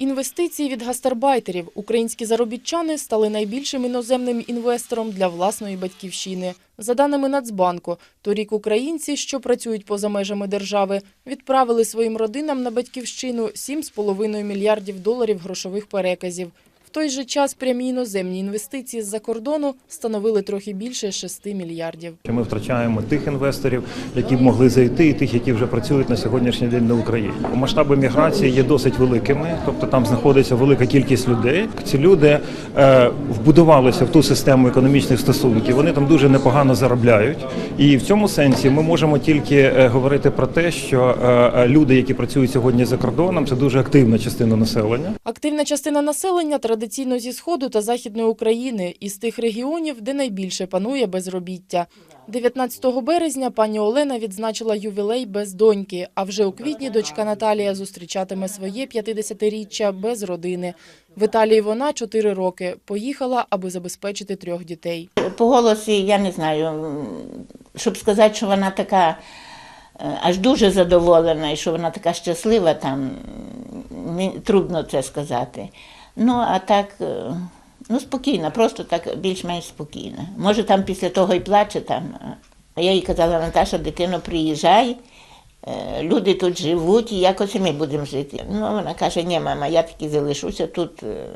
Інвестиції від гастарбайтерів. Українські заробітчани стали найбільшим іноземним інвестором для власної батьківщини. За даними Нацбанку, торік українці, що працюють поза межами держави, відправили своїм родинам на батьківщину 7,5 мільярдів доларів грошових переказів. В той же час прямі іноземні інвестиції з-за кордону становили трохи більше 6 мільярдів. Ми втрачаємо тих інвесторів, які б могли зайти, і тих, які вже працюють на сьогоднішній день на Україні. Масштаби міграції є досить великими, тобто там знаходиться велика кількість людей. Ці люди е, вбудувалися в ту систему економічних стосунків. Вони там дуже непогано заробляють. І в цьому сенсі ми можемо тільки е, говорити про те, що е, люди, які працюють сьогодні за кордоном, це дуже активна частина населення. Активна частина населення традиційно зі сходу та західної України, із тих регіонів, де найбільше панує безробіття. 19 березня пані Олена відзначила ювілей без доньки, а вже у квітні дочка Наталія зустрічатиме своє 50-річчя без родини. В Італії вона 4 роки. Поїхала, аби забезпечити трьох дітей. По голосі я не знаю, щоб сказати, що вона така е, аж дуже задоволена і що вона така щаслива, там трудно це сказати. Ну, а так, е, ну, спокійна, просто так більш-менш спокійна. Може, там після того і плаче там. А я їй казала, Наташа, дитино, приїжджай. е, Люди тут живуть, і якось ми будемо жити. Ну, вона каже, ні, мама, я таки залишуся тут. е,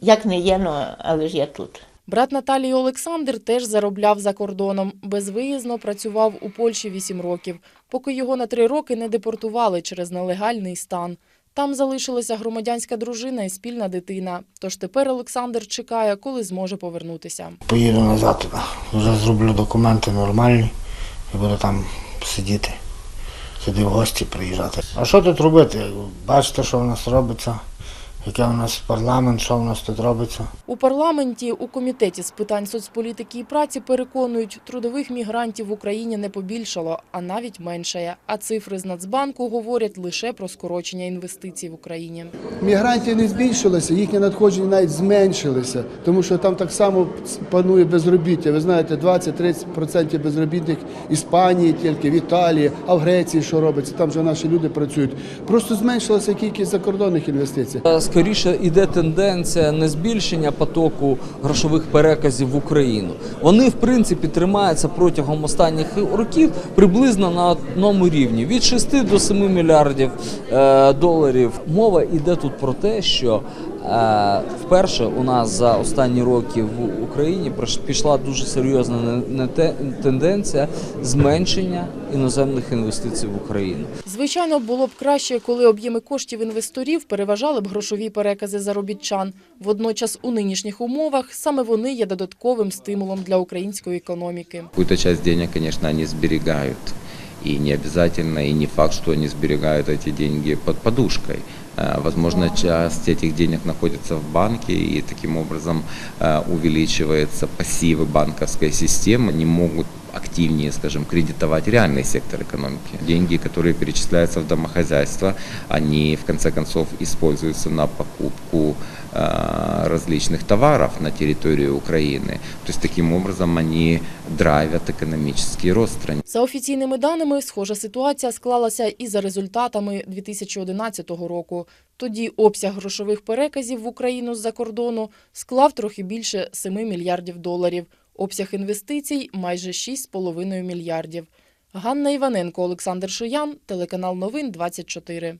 Як не є, ну, але ж я тут. Брат Наталії Олександр теж заробляв за кордоном. Безвиїзно працював у Польщі 8 років, поки його на 3 роки не депортували через нелегальний стан. Там залишилася громадянська дружина і спільна дитина. Тож тепер Олександр чекає, коли зможе повернутися. Поїду назад, вже зроблю документи нормальні і буду там сидіти, сюди в гості приїжджати. А що тут робити? Бачите, що в нас робиться, яке у нас парламент, що в нас тут робиться. У парламенті у комітеті з питань соцполітики і праці переконують, трудових мігрантів в Україні не побільшало, а навіть меншає. А цифри з Нацбанку говорять лише про скорочення інвестицій в Україні. Мігрантів не збільшилося, їхні надходження навіть зменшилися, тому що там так само панує безробіття. Ви знаєте, 20-30% безробітних Іспанії, тільки в Італії, а в Греції що робиться? Там вже наші люди працюють. Просто зменшилася кількість закордонних інвестицій. Скоріше йде тенденція не збільшення потоку грошових переказів в Україну. Вони в принципі тримаються протягом останніх років приблизно на одному рівні від 6 до 7 мільярдів е, доларів. Мова йде тут про те, що вперше у нас за останні роки в Україні прош- пішла дуже серйозна тенденція зменшення іноземних інвестицій в Україну. Звичайно, було б краще, коли об'єми коштів інвесторів переважали б грошові перекази заробітчан. Водночас у нинішніх умовах саме вони є додатковим стимулом для української економіки. Какую-то часть денег, конечно, они сберегают. И не обязательно, и не факт, что они сберегают эти деньги под подушкой. Э, Возможно, часть этих денег находится в банке, и таким образом э, увеличиваются пассивы банковской системы, они могут активнее, скажем, кредитовать реальный сектор экономики. Деньги, которые перечисляются в домохозяйство, они в конце концов используются на покупку э, различных товаров на территории Украины. То есть таким образом они драйвят экономический рост страны. За офіційними даними, схожа ситуація склалася і за результатами 2011 року. Тоді обсяг грошових переказів в Україну з-за кордону склав трохи більше 7 мільярдів доларів. Обсяг інвестицій – майже 6,5 мільярдів. Ганна Іваненко, Олександр Шиян, телеканал Новин 24.